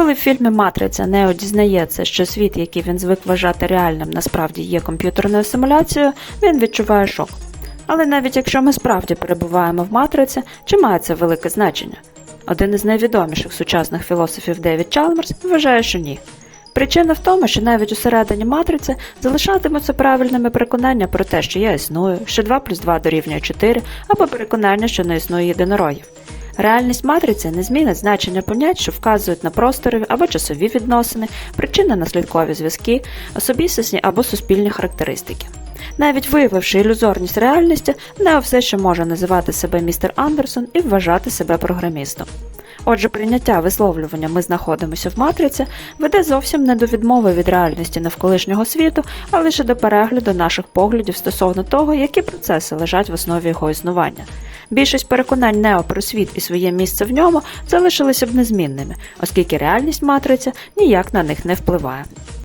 Коли в фільмі Матриця Нео дізнається, що світ, який він звик вважати реальним, насправді є комп'ютерною симуляцією, він відчуває шок. Але навіть якщо ми справді перебуваємо в матриці, чи має це велике значення? Один із найвідоміших сучасних філософів Девід Чалмерс вважає, що ні. Причина в тому, що навіть усередині матриці залишатимуться правильними переконання про те, що я існую, що 2 плюс 2 дорівнює 4, або переконання, що не існує єдинорогів. Реальність матриці не змінить значення понять, що вказують на просторові або часові відносини, причинно-наслідкові зв'язки, особистісні або суспільні характеристики. Навіть виявивши ілюзорність реальності, Нео все ще може називати себе містер Андерсон і вважати себе програмістом. Отже, прийняття висловлювання ми знаходимося в матриці веде зовсім не до відмови від реальності навколишнього світу, а лише до перегляду наших поглядів стосовно того, які процеси лежать в основі його існування. Більшість переконань Нео про світ і своє місце в ньому залишилися б незмінними, оскільки реальність матриці ніяк на них не впливає.